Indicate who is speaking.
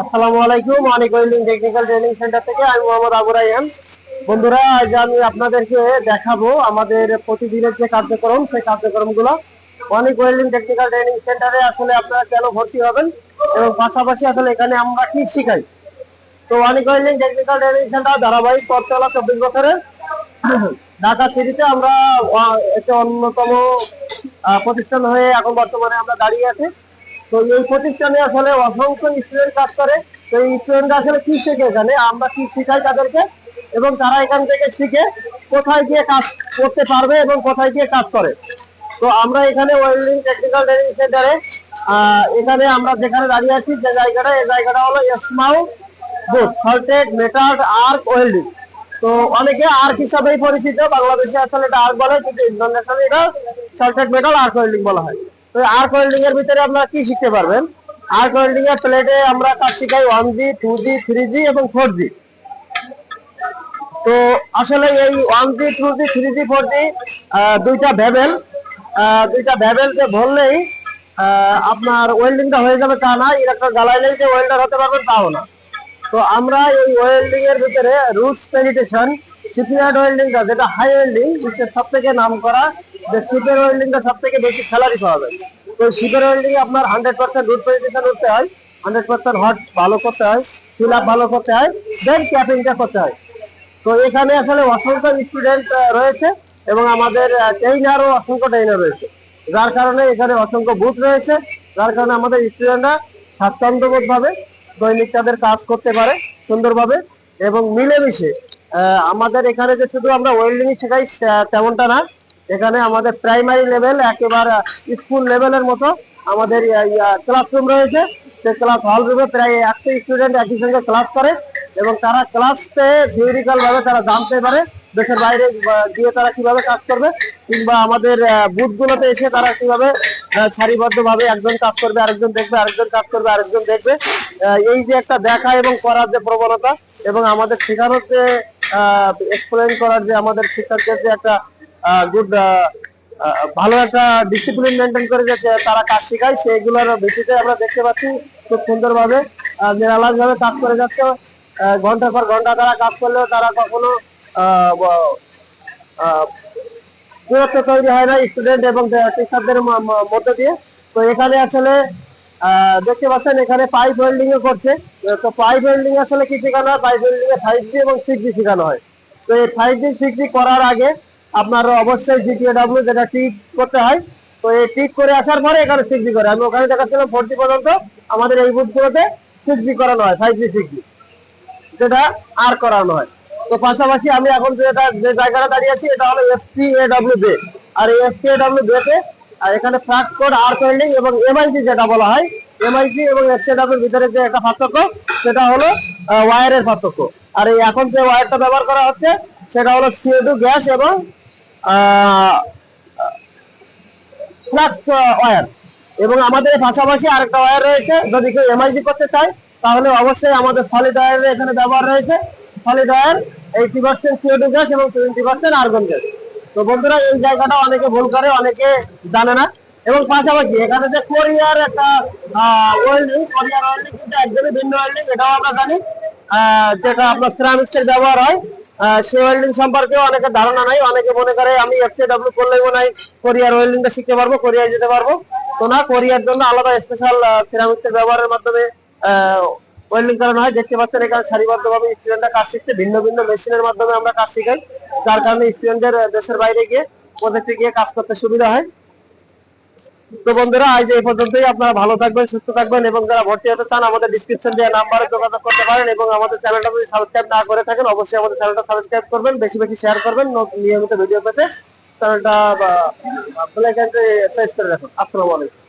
Speaker 1: আসসালামু আলাইকুম অনেক ওয়েল্ডিং টেকনিক্যাল ট্রেনিং সেন্টার থেকে আমি মোহাম্মদ আবু রাইহান বন্ধুরা, আজ আমি আপনাদেরকে দেখাবো আমাদের প্রতিদিনের যে কার্যক্রম, সেই কার্যক্রমগুলো। অনেক ওয়েল্ডিং টেকনিক্যাল ট্রেনিং সেন্টারে আসলে আপনারা কেন ভর্তি হবেন এবং পাশাপাশি আসলে এখানে আমরা কি শিখাই? তো অনেক ওয়েল্ডিং টেকনিক্যাল ট্রেনিং সেন্টার ধারাবাহিক পথ চলা চব্বিশ বছরের ঢাকা সিটিতে আমরা একটা অন্যতম প্রতিষ্ঠান হয়ে এখন বর্তমানে আমরা দাঁড়িয়ে আছি। তো এই প্রতিষ্ঠানে আসলে অসংখ্য স্টুডেন্ট কাজ করে। তো এই স্টুডেন্টরা আসলে কি শেখে এখানে? আমরা কি শিখাই তাদেরকে? এবং তারা এখান থেকে শিখে কোথায় গিয়ে কাজ করতে পারবে এবং কোথায় গিয়ে কাজ করে। তো আমরা এখানে ওয়েল্ডিং টেকনিক্যাল ট্রেনিং সেন্টারে এখানে আমরা যেখানে দাঁড়িয়ে আছি, যে জায়গাটা, এই জায়গাটা হলো এসমাউ booth salted metal arc welding তো অনেকে আর্ক হিসাবেই পরিচিত, বাংলাদেশে আসলে এটা আর্ক বলে, কিন্তু ইন্টারন্যাশনাল এটা সল্টেড মেটাল আর্ক ওয়েল্ডিং বলা হয়। তো আর্ক ওয়েল্ডিং এর ভিতরে আপনারা কি শিখতে পারবেন? আর্ক ওয়েল্ডিং এর প্লেটে আমরা কাজ শিখাই one G two G three G এবং ফোর জি তো আসলে এই one G two G three G four G দুইটা ভ্যাবেল দুইটা ভ্যাবেলকে বললেই আপনার ওয়েল্ডিংটা হয়ে যাবে তা না ইলেকট্রিক জ্বালাইলেই যে ওয়েল্ডার হতে পারবেন তাও না। তো আমরা এই ওয়েল্ডিং এর ভিতরে রুট পেনিটেশন শিপইয়ার্ড ওয়েল্ডিংটা যেটা হাই ওয়েল্ডিং সব থেকে নাম করা যে শিপের ওয়েল্ডিংটা সব থেকে বেশি স্যালারি পাওয়া যায়। তো শিপের ওয়েল্ডিং আপনার হান্ড্রেড পার্সেন্ট রুট পেনিটেশন করতে হয় হান্ড্রেড পার্সেন্ট হট ভালো করতে হয় ফিল আপ ভালো করতে হয় দেন ক্যাপিংটা করতে হয়। তো এখানে আসলে অসংখ্য স্টুডেন্ট রয়েছে এবং আমাদের ট্রেইনারও অসংখ্য ট্রেইনার রয়েছে। যার কারণে এখানে অসংখ্য বুথ রয়েছে, যার কারণে আমাদের স্টুডেন্টরা স্বাচ্ছন্দ্যবোধভাবে দৈনিক তাদের কাজ করতে পারে সুন্দরভাবে এবং মিলেমিশে আমাদের এখানে যে শুধু আমরা ওয়েল্ডিং শেখাই তেমনটা না। এখানে আমাদের প্রাইমারি লেভেল একেবারে স্কুল লেভেলের মতো আমাদের ক্লাসরুম রয়েছে। সে ক্লাস হল রুমে প্রায় একশো স্টুডেন্ট একই সঙ্গে ক্লাস করে এবং তারা ক্লাসে থিওরিক্যাল তারা জানতে পারে দেশের বাইরে গিয়ে তারা কীভাবে কাজ করবে কিংবা আমাদের বুথগুলোতে এসে তারা কীভাবে সারিবদ্ধভাবে একজন কাজ করবে, আরেকজন দেখবে, আরেকজন কাজ করবে, আরেকজন দেখবে। এই যে একটা দেখা এবং করার যে প্রবণতা এবং আমাদের শেখানোর যে এক্সপ্লেন করার যে আমাদের শিক্ষকদের যে একটা গুড ভালো একটা ডিসিপ্লিন মেনটেন করে যে তারা কাজ শেখায়, সেগুলোর ভিত্তিতে আমরা দেখতে পাচ্ছি খুব সুন্দরভাবে নিরালাস ভাবে কাজ করে যাচ্ছে। ঘণ্টার পর ঘণ্টা তারা কাজ করলেও তারা কখনো দূরত্ব তৈরি হয় না স্টুডেন্ট এবং টিচারদের মধ্যে দিয়ে। তো এখানে আসলে দেখতে পাচ্ছেন এখানে পাইপ ওয়েল্ডিং ও করছে। তো পাইপ ওয়েল্ডিং আসলে কি শেখানো হয়? পাইপ ওয়েল্ডিং এ ফাইভ জি এবং সিক্স জি শেখানো হয়। তো এই ফাইভ জি সিক্স জি করার আগে আপনার অবশ্যই জিটিএডাব্লিউ যেটা টিক করতে হয়, তো এই টিক করে আসার পরে এখানে সিক্স করে। আমি ওখানে দেখাচ্ছিলাম ফোর পর্যন্ত, আমাদের এই বুথগুলোতে সিক্স করানো হয় ফাইভ জি সিক্স যেটা আর করানো হয়। তো পাশাপাশি আমি এখন যেটা যে জায়গাটা দাঁড়িয়ে আছি, এটা হলো এফসি এ ডাব্লিউ বে আর এই এফসি এ ডাব্লিউ তে, আর এখানে ফ্লাক্স কোড আর ওয়েল্ডিং এবং এমআইসি যেটা বলা হয় এমআইসি এবং এফসি ডাব্লিউর ভিতরে যে একটা পার্থক্য, সেটা হলো ওয়ারের পার্থক্য। আর এখন যে ওয়্যারটা ব্যবহার করা হচ্ছে, সেটা হলো টু গ্যাস এবং ফ্লাক্স ওয়্যার এবং আমাদের পাশাপাশি আরেকটা ওয়্যার রয়েছে। যদি কেউ এমআইজি করতে চায়, তাহলে অবশ্যই আমাদের সলিড ওয়্যারের এখানে ব্যবহার রয়েছে। Solid wire eighty percent CO two gas এবং টোয়েন্টি পার্সেন্ট আর্গন গ্যাস তো বন্ধুরা, এই জায়গাটা অনেকে ভুল করে, অনেকে জানে না। এবং পাশাপাশি এখানে যে কোরিয়ার একটা ওয়েল্ডিং কোরিয়ার ওয়েল্ডিং কিন্তু একদমই ভিন্ন ওয়েল্ডিং এটাও আমরা জানি। যেটা আপনার সিরামিক্স এর ব্যবহার হয়। সেই ওয়েল্ডিং সম্পর্কে অনেকের ধারণা নাই। অনেকে মনে করে আমি এফসিডব্লিউ করলেই মনে হয় কোরিয়ার ওয়েল্ডিংটা শিখতে পারব কোরিয়ায় যেতে পারব। তো না কোরিয়ার জন্য আলাদা স্পেশাল সিরামিক্স এর ব্যবহারের মাধ্যমে ওয়েল্ডিং করানো হয়। দেখতে পাচ্ছেন এখানে সারিবদ্ধভাবে স্টুডেন্টরা কাজ শিখছে। ভিন্ন ভিন্ন মেশিনের মাধ্যমে আমরা কাজ শিখাই। যার কারণে স্টুডেন্টদের দেশের বাইরে গিয়ে প্রজেক্টে গিয়ে কাজ করতে সুবিধা হয়। তো বন্ধুরা, আজ এই পর্যন্তই। আপনারা ভালো থাকবেন, সুস্থ থাকবেন এবং যারা ভর্তি হতে চান, আমাদের ডিসক্রিপশন দেওয়া নাম্বারে যোগাযোগ করতে পারেন এবং আমাদের চ্যানেলটা যদি সাবস্ক্রাইব না করে থাকেন, অবশ্যই আমাদের চ্যানেলটা সাবস্ক্রাইব করবেন, বেশি বেশি শেয়ার করবেন নিয়মিত ভিডিও পেতে। চ্যানেলটা প্রেস করে রাখুন। আসসালামু আলাইকুম।